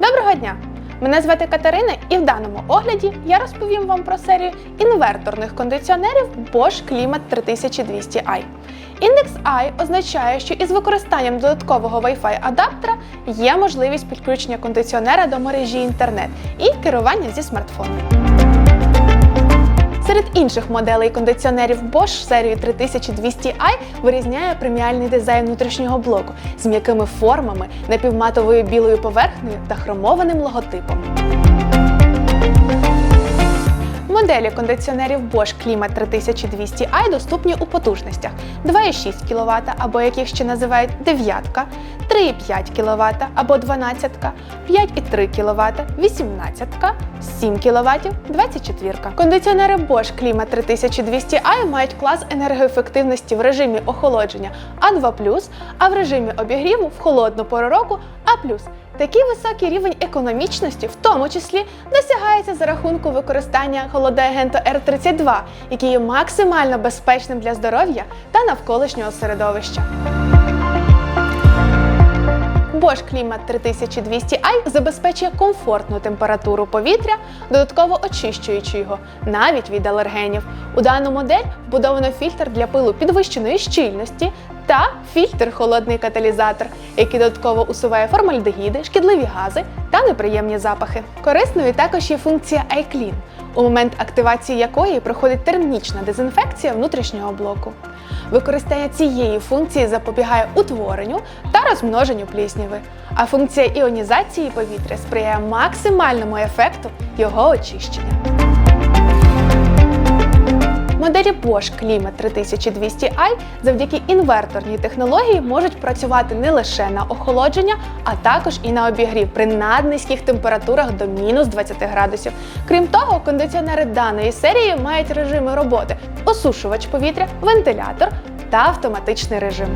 Доброго дня! Мене звати Катерина, і в даному огляді я розповім вам про серію інверторних кондиціонерів Bosch Climate 3200i. Індекс I означає, що із використанням додаткового Wi-Fi адаптера є можливість підключення кондиціонера до мережі інтернет і керування зі смартфону. Серед інших моделей кондиціонерів Bosch серії 3200i вирізняє преміальний дизайн внутрішнього блоку з м'якими формами, напівматовою білою поверхнею та хромованим логотипом. Моделі кондиціонерів Bosch Climat 3200i доступні у потужностях 2,6 кВт або як їх ще називають дев'ятка, 3,5 кВт або 12, 5,3 кВт, 18, 7 кВт, 24. Кондиціонери Bosch Climat 3200i мають клас енергоефективності в режимі охолодження А2+, а в режимі обігріву в холодну пору року А+. Такий високий рівень економічності, в тому числі, досягається за рахунку використання холодоагенту R32, який є максимально безпечним для здоров'я та навколишнього середовища. Bosch Climat 3200i забезпечує комфортну температуру повітря, додатково очищуючи його навіть від алергенів. У дану модель вбудовано фільтр для пилу підвищеної щільності та фільтр холодний каталізатор, який додатково усуває формальдегіди, шкідливі гази та неприємні запахи. Корисною також є функція iClean, у момент активації якої проходить термічна дезінфекція внутрішнього блоку. Використання цієї функції запобігає утворенню та розмноженню плісняви, а функція іонізації повітря сприяє максимальному ефекту його очищення. Моделі Bosch Climat 3200i завдяки інверторній технології можуть працювати не лише на охолодження, а також і на обігрів при наднизьких температурах до мінус 20 градусів. Крім того, кондиціонери даної серії мають режими роботи: осушувач повітря, вентилятор та автоматичний режим.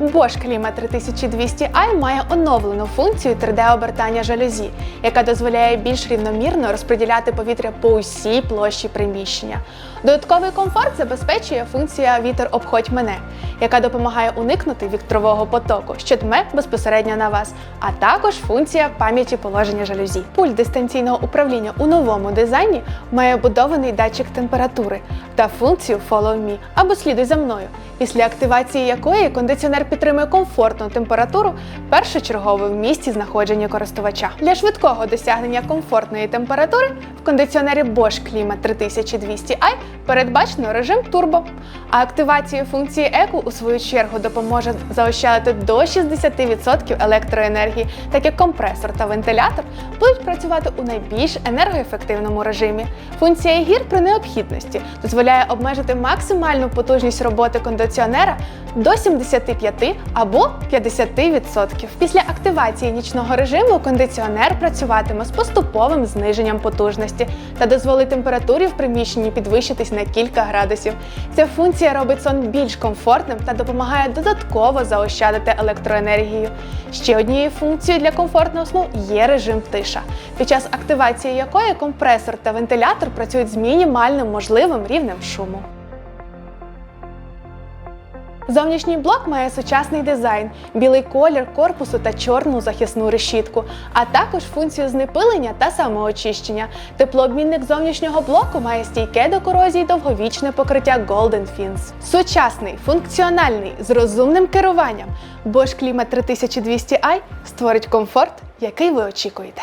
Bosch Climat 3200i має оновлену функцію 3D-обертання жалюзі, яка дозволяє більш рівномірно розподіляти повітря по усій площі приміщення. Додатковий комфорт забезпечує функція Вітер обходь мене, яка допомагає уникнути вітрового потоку, що дме безпосередньо на вас, а також функція пам'яті положення жалюзі. Пульт дистанційного управління у новому дизайні має будований датчик температури та функцію Follow Me або слідуй за мною, після активації якої кондиціонер підтримує комфортну температуру першочергово в місці знаходження користувача. Для швидкого досягнення комфортної температури в кондиціонері Bosch Climat 3200i передбачено режим турбо. А активація функції еко у свою чергу допоможе заощадити до 60% електроенергії, так як компресор та вентилятор будуть працювати у найбільш енергоефективному режимі. Функція гір при необхідності дозволяє обмежити максимальну потужність роботи кондиціонера до 75 або 50%. Після активації нічного режиму кондиціонер працюватиме з поступовим зниженням потужності та дозволить температурі в приміщенні підвищитись на кілька градусів. Ця функція робить сон більш комфортним та допомагає додатково заощадити електроенергію. Ще однією функцією для комфортного сну є режим тиша, під час активації якої компресор та вентилятор працюють з мінімальним можливим рівнем шуму. Зовнішній блок має сучасний дизайн, білий колір корпусу та чорну захисну решітку, а також функцію знепилення та самоочищення. Теплообмінник зовнішнього блоку має стійке до корозії довговічне покриття Golden Fins. Сучасний, функціональний, з розумним керуванням. Bosch Climat 3200i створить комфорт, який ви очікуєте.